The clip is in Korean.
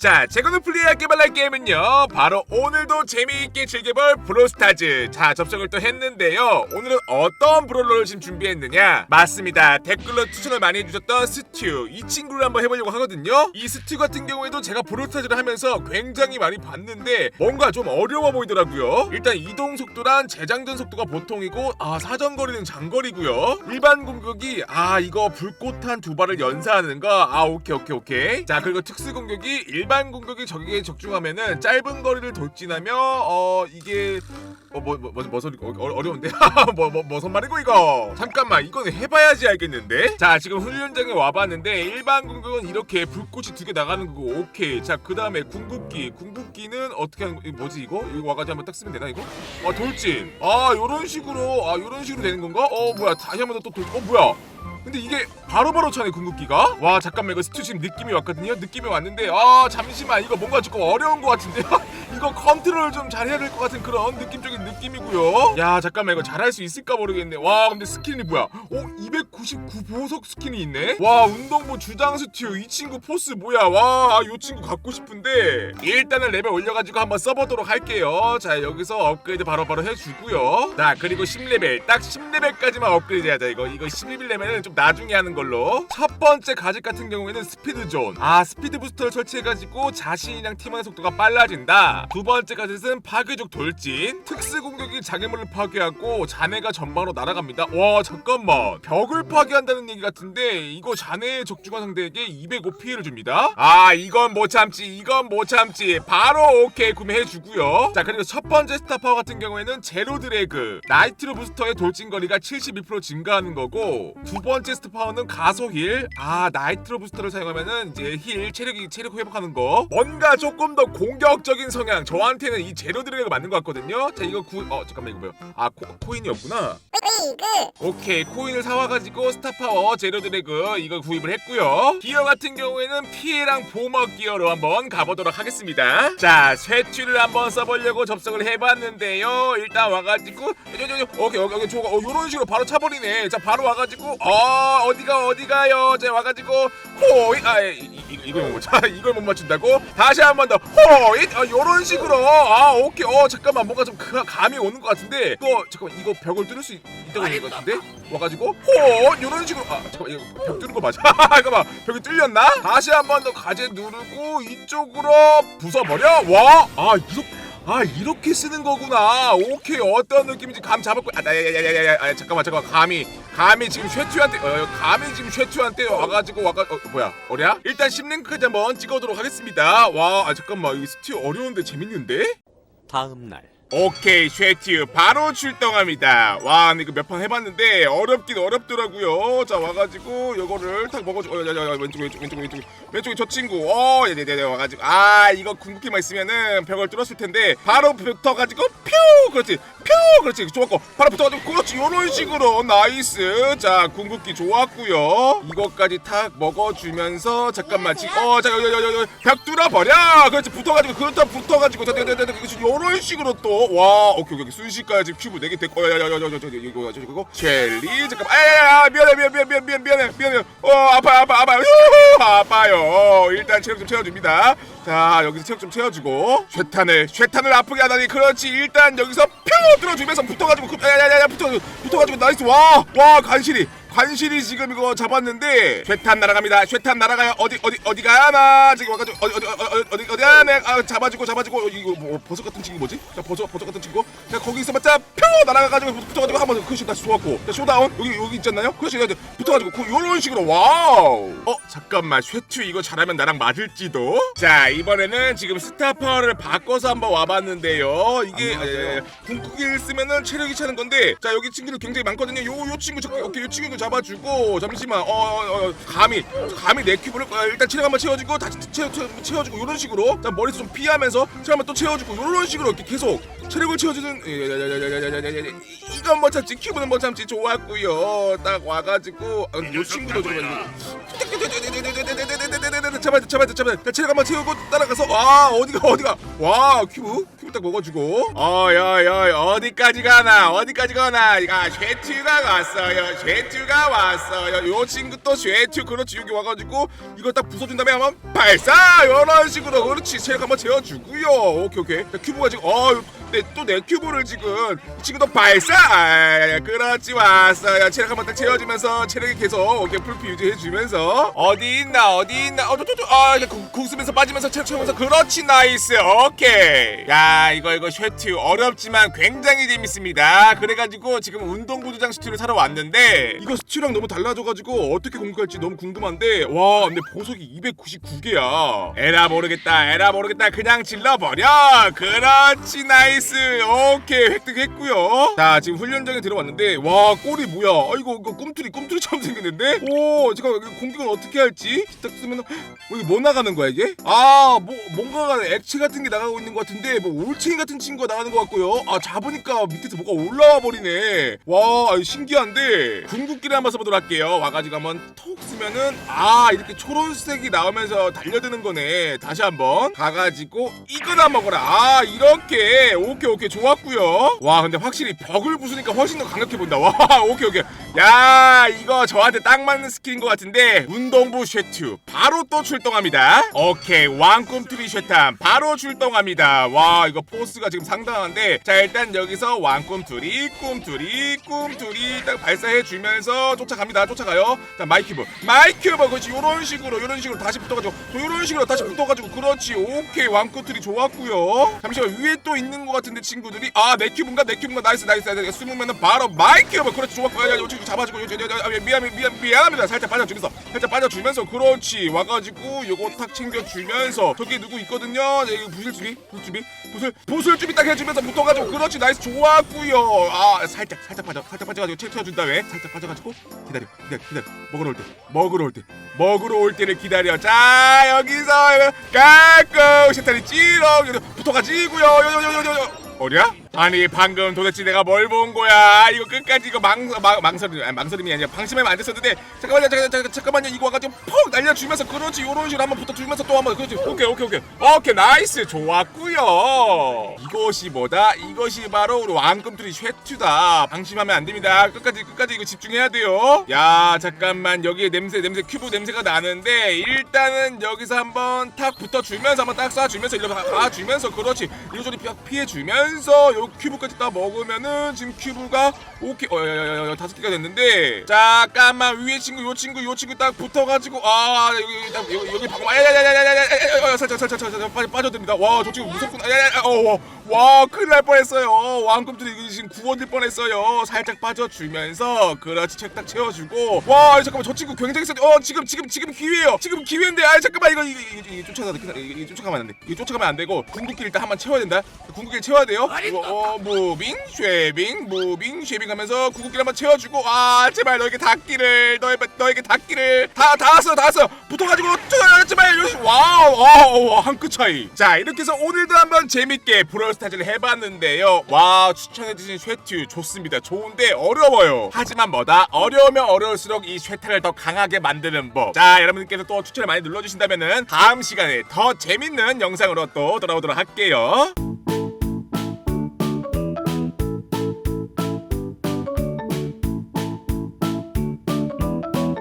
자, 오늘 플레이할 개발할 게임은요. 바로 오늘도 재미있게 즐겨볼 브로스타즈. 자, 접속을 또 했는데요. 오늘은 어떤 브롤러를 지금 준비했느냐? 맞습니다. 댓글로 추천을 많이 해주셨던 스튜. 이 친구를 한번 해보려고 하거든요. 이 스튜 같은 경우에도 제가 브로스타즈를 하면서 굉장히 많이 봤는데 뭔가 좀 어려워 보이더라고요. 일단 이동 속도랑 재장전 속도가 보통이고, 아, 사정거리는 장거리고요. 일반 공격이, 아, 이거 불꽃한 두 발을 연사하는 거. 아, 오케이, 오케이, 오케이. 자, 그리고 특수 공격이 일반 공격이 적에게 적중하면은 짧은 거리를 돌진하며 어 이게 어뭐뭐뭐 소리 어, 어, 어려운데? 뭐뭐 무슨 말이고 이거? 잠깐만 이거는 해봐야지 알겠는데? 자 지금 훈련장에 와봤는데 일반 공격은 이렇게 불꽃이 두 개 나가는 거고 오케이. 자 그 다음에 궁극기. 궁극기는 어떻게 하는 거 이거 뭐지 이거? 이거 와가지고 한번 딱 쓰면 되나 이거? 아 돌진. 아 요런 식으로 아 요런 식으로 되는 건가? 어 뭐야. 다시 한번 더또돌 어 뭐야 근데 이게 바로바로 차네 궁극기가? 와 잠깐만 이거 스튜 지금 느낌이 왔거든요? 느낌이 왔는데 아 잠시만 이거 뭔가 조금 어려운 것 같은데 이거 컨트롤 좀 잘해야 될 것 같은 그런 느낌적인 느낌이고요. 야 잠깐만 이거 잘할 수 있을까 모르겠네. 와 근데 스킨이 뭐야? 오 299 보석 스킨이 있네? 와 운동부 주장 스튜 이 친구 포스 뭐야? 와 요 친구 갖고 싶은데. 일단은 레벨 올려가지고 한번 써보도록 할게요. 자 여기서 업그레이드 바로바로 해주고요. 자 그리고 10레벨 딱 10레벨까지만 업그레이드 하자 이거. 이거 11레벨은 좀 나중에 하는 걸로. 첫 번째 가짓 같은 경우에는 스피드 존 아 스피드 부스터를 설치해가지고 자신이랑 팀하는 속도가 빨라진다. 두 번째 가짓은 파괴적 돌진. 특수 공격이 장애물을 파괴하고 자네가 전방으로 날아갑니다. 와 잠깐만. 벽을 파괴한다는 얘기 같은데 이거 자네의 적중한 상대에게 205 피해를 줍니다. 아 이건 못 참지. 이건 못 참지. 바로 오케이 구매해주고요. 자 그리고 첫 번째 스타 파워 같은 경우에는 제로 드래그. 나이트로 부스터의 돌진 거리가 72% 증가하는 거고 두 번째 스타 파워는 가속 힐 아 나이트로 부스터를 사용하면은 이제 힐 체력이 체력 회복하는 거. 뭔가 조금 더 공격적인 성향. 저한테는 이 드래그가 맞는 것 같거든요. 자 이거 구 어 잠깐만 이거 뭐야? 아 코, 코인이었구나. 오케이 코인을 사와가지고 스타파워 제로 드래그 이거 구입을 했고요. 기어 같은 경우에는 피해랑 보호막 기어로 한번 가보도록 하겠습니다. 자 쇠추를 한번 써보려고 접속을 해봤는데요. 일단 와가지고 오케이 오케이 오케이 저거 어, 요런 식으로 바로 차버리네. 자 바로 와가지고 어 어디가 어디가요? 자 와가지고 호잇! 아 이, 이, 이- 이걸 못 맞, 이걸 못 맞춘다고? 다시 한 번 더 호잇! 아 요런 식으로. 아 오케이. 어 잠깐만. 뭔가 좀 그- 감이 오는 것 같은데. 또 잠깐만. 이거 벽을 뚫을 수 있, 있다고 얘기한 것 같은데? 와가지고 호 이런 식으로. 아 잠깐만. 이거 벽 뚫는 거 맞아? 잠깐만 벽이 뚫렸나? 다시 한 번 더 가제 누르고 이쪽으로 부숴버려? 와아 이렇게 아 이렇게 쓰는 거구나. 오케이 어떤 느낌인지 감 잡았고. 아 야야야야야 아, 잠깐만 잠깐만. 감히 감히 지금 쉐투한테 어, 감히 지금 쉐투한테 와가지고 와가 어 뭐야? 어랴? 일단 10랭크까지 한번 찍어보도록 하겠습니다. 와 아, 잠깐만. 이 스티어 어려운데 재밌는데? 다음 날 오케이 쉐튜 바로 출동합니다 와 근데 이거 몇 판 해봤는데 어렵긴 어렵더라고요 자 와가지고 요거를 탁 먹어줘 어, 야, 야, 야, 왼쪽 왼쪽 왼쪽 왼쪽 왼쪽에 저 친구 어 네네네 와가지고 아 이거 궁극기만 있으면은 벽을 뚫었을 텐데 바로 붙어가지고 퓨 그렇지 퓨 그렇지 좋았고 바로 붙어가지고 그렇지 요런 식으로 나이스 자 궁극기 좋았고요 이거까지 탁 먹어주면서 잠깐만 지금 어 잠깐 여여여여벽 뚫어버려 그렇지 붙어가지고 그렇다 붙어가지고 요런 식으로 또와 오케이 오케이 순식간에 지금 큐브 4개 됐고 야야야야야 이거 저 이거 젤리 잠깐만 아야야 미안해 미안 미안 미안 미안 미안해 미안해 어 아파 아파 아파 휴 아파요 일단 체력 좀 채워줍니다 자 여기서 체력 좀 채워주고 쇠탄을 쇠탄을 아프게 하다니 그렇지 일단 여기서 표 뚫어주면서 붙어가지고 그- 야야야야 붙어 붙어가지고 나이스 와와 간실이 관실이 지금 이거 잡았는데 쇠탄 날아갑니다. 쇠탄 날아가요. 어디 어디 어디 가나 지금 와가지고 어디 어디 어디 어디 어디 어디 가네. 아 잡아주고 잡아주고 어, 이거 뭐 버섯 같은 친구 뭐지? 자 버섯 버섯 같은 친구. 자 거기 있어봤자 표 날아가가지고 붙어가지고 한번 크시 다시 좋았고. 자 쇼다운 여기 여기 있잖아요. 그렇지 이제 붙어가지고 그 요런 식으로 와우. 어 잠깐만 쇠투 이거 잘하면 나랑 맞을지도. 자 이번에는 지금 스타 파워를 바꿔서 한번 와봤는데요. 이게 안 맞아요. 예, 궁극기를 쓰면은 체력이 차는 건데 자 여기 친구들 굉장히 많거든요. 요 요 친구 저 오케이 요 친구 잡 아주고 잠시만 어, 어, 어 감히 감히 내 큐브를 어, 일단 체력 한번 채워주고 다시 채워, 채워, 채워주고 요런 식으로. 자 머리에서 좀 피하면서 체력 한번 또 채워주고 요런 식으로 이렇게 계속 체력을 채워주는 이건 못 참지 큐브는 못 참지 좋았고요 딱 와가지고 아, 요 친구도 좋아가지고 잡아야 돼 잡아야 돼 잡아야 돼 체력 한번 채우고 따라가서 와 어디가 어디가 와 큐브 큐브 딱 먹어주고 어여여 어디까지 가나 어디까지 가나 아 쉐튜가 왔어요 쉐튜가 왔어요 요 친구 또 쉐튜 그렇지 여기 와가지고 이거 딱 부숴준 다음에 한번 발사 이런 식으로 그렇지 체력 한번 채워주고요 오케이 오케이 큐브가 지금 어 또내 큐브를 지금 이 친구도 발사! 아, 그렇지 왔어요. 체력 한번 딱 채워주면서 체력이 계속 오케이 풀피 유지해주면서. 어디 있나 어디 있나? 어저저저아 궁수면서 빠지면서 체력 채우면서. 그렇지 나이스. 오케이. 야 이거 이거 쉐튜 어렵지만 굉장히 재밌습니다. 그래가지고 지금 운동구조장 스튜를 사러 왔는데. 이거 스튜랑 너무 달라져가지고 어떻게 공격할지 너무 궁금한데. 와 근데 보석이 299개야. 에라 모르겠다 에라 모르겠다. 그냥 질러버려. 그렇지 나이스 오케이 획득했고요. 자 지금 훈련장에 들어왔는데 와 꼴이 뭐야? 아 이거 이거 꿈틀이 꿈틀이처럼 생겼는데? 오 잠깐 공격을 어떻게 할지? 딱 쓰면 어, 이게 뭐 나가는 거야 이게? 아 뭐 뭔가가 액체 같은 게 나가고 있는 것 같은데 뭐 올챙이 같은 친구가 나가는 것 같고요. 아 잡으니까 밑에서 뭐가 올라와 버리네. 와 아이 신기한데. 궁극기를 한번 써보도록 할게요. 와가지고 한번 톡 쓰면은 아 이렇게 초록색이 나오면서 달려드는 거네. 다시 한번 가가지고 이거나 먹어라. 아 이렇게. 오 케이 오케이. 좋았고요. 와 근데 확실히 벽을 부수니까 훨씬 더 강력해 보인다. 와 오케이 오케이 야 이거 저한테 딱 맞는 스킬인 것 같은데 운동부 쉐튜 바로 또 출동합니다. 오케이 왕꿈틀이 쉐탐 바로 출동합니다. 와 이거 포스가 지금 상당한데 자 일단 여기서 왕꿈틀이 꿈틀이 꿈틀이 딱 발사해 주면서 쫓아갑니다. 쫓아가요. 자 마이큐브 마이큐브 그렇지 요런 식으로 요런 식으로 다시 붙어가지고 또 요런 식으로 다시 붙어가지고 그렇지 오케이 왕꿈틀이 좋았고요. 잠시만 위에 또 있는 것 같은데 친구들이 아내 큐브인가? 내 큐브인가? 나이스 나이스 나이스. 숨으면은 바로 마이큐브 그렇지 좋았고. 야, 야, 요 친구 잡아주고 요, 요, 미안 미안 미안합니다. 살짝 빠져주면서. 살짝 빠져주면서 그렇지. 와가지고 요거 탁 챙겨주면서. 저기 누구 있거든요. 네, 이거 준비 부술 부술 준비 딱 해주면서 붙어가지고. 그렇지 나이스. 좋았고요. 아 살짝 살짝 빠져 살짝 빠져가지고 채워준 다음에 살짝 빠져가지고 기다려 기다려 기다려. 먹으러 올 때 먹으러 올 때 먹으러 올 때를 기다려. 자 여기서 까꿍 셰타리 찌렁 붙어가지고요. 어랴? 아니 방금 도대체 내가 뭘 본 거야? 이거 끝까지 이거 망, 망, 망설임 아니 망설임이 아니라 방심하면 안 됐었는데 잠깐만요 잠깐, 잠깐, 잠깐만요. 이거 와가지고 퍽 날려주면서 그렇지 요런 식으로 한번 붙어주면서 또 한번 그렇지. 오케이 오케이 오케이. 오케이 나이스. 좋았구요. 이것이 뭐다? 이것이 바로 우리 왕꿈틀이 쉐튜다. 방심하면 안 됩니다. 끝까지 끝까지 이거 집중해야 돼요. 야 잠깐만. 여기에 냄새 냄새 큐브 냄새가 나는데 일단은 여기서 한번 탁 붙어주면서 한번 딱 쏴주면서 이렇게 가주면서 그렇지. 이리저리 피- 피해주면서 요 큐브까지 딱 먹으면은 지금 큐브가 오케이 어여여여 다섯 개가 됐는데 잠깐만 위에 친구 요 친구 요 친구 딱 붙어가지고 아 여기 딱 여기, 여기 방금 아야야야야야야 살짝 살짝 살짝 빠져 빠져듭니다 와 저 친구 무섭구나 야야야 어와 큰일 날 뻔했어요. 이거 지금 구원될 뻔했어요. 살짝 빠져주면서 그렇지 책딱 채워주고. 와 잠깐만 저 친구 굉장히 세. 어 지금 지금 지금 기회예요. 지금 기회인데 아 잠깐만 이거 이거, 이거, 이거 쫓아가다 이거, 이거 쫓아가면 안돼. 이거 쫓아가면 안 되고 궁극기 일단 한번 채워야 된다. 궁극기를 채워야 돼요. 이거 어 무빙 쉐빙 무빙 쉐빙 하면서 궁극기를 한번 채워주고. 아 제발 너에게 닿기를 너에 너에게 닿기를. 다 닿았어 닿았어 붙어가지고 쫓아 제발. 여기 와우 어한끗 차이. 자 이렇게 해서 오늘도 한번 재밌게 브롤 스타즈를 해봤는데요. 와 추천해주신 쉐튜 좋습니다. 좋은데 어려워요. 하지만 뭐다? 어려우면 어려울수록 이 쉐타를 더 강하게 만드는 법 자 여러분들께서 또 추천을 많이 눌러주신다면은 다음 시간에 더 재밌는 영상으로 또 돌아오도록 할게요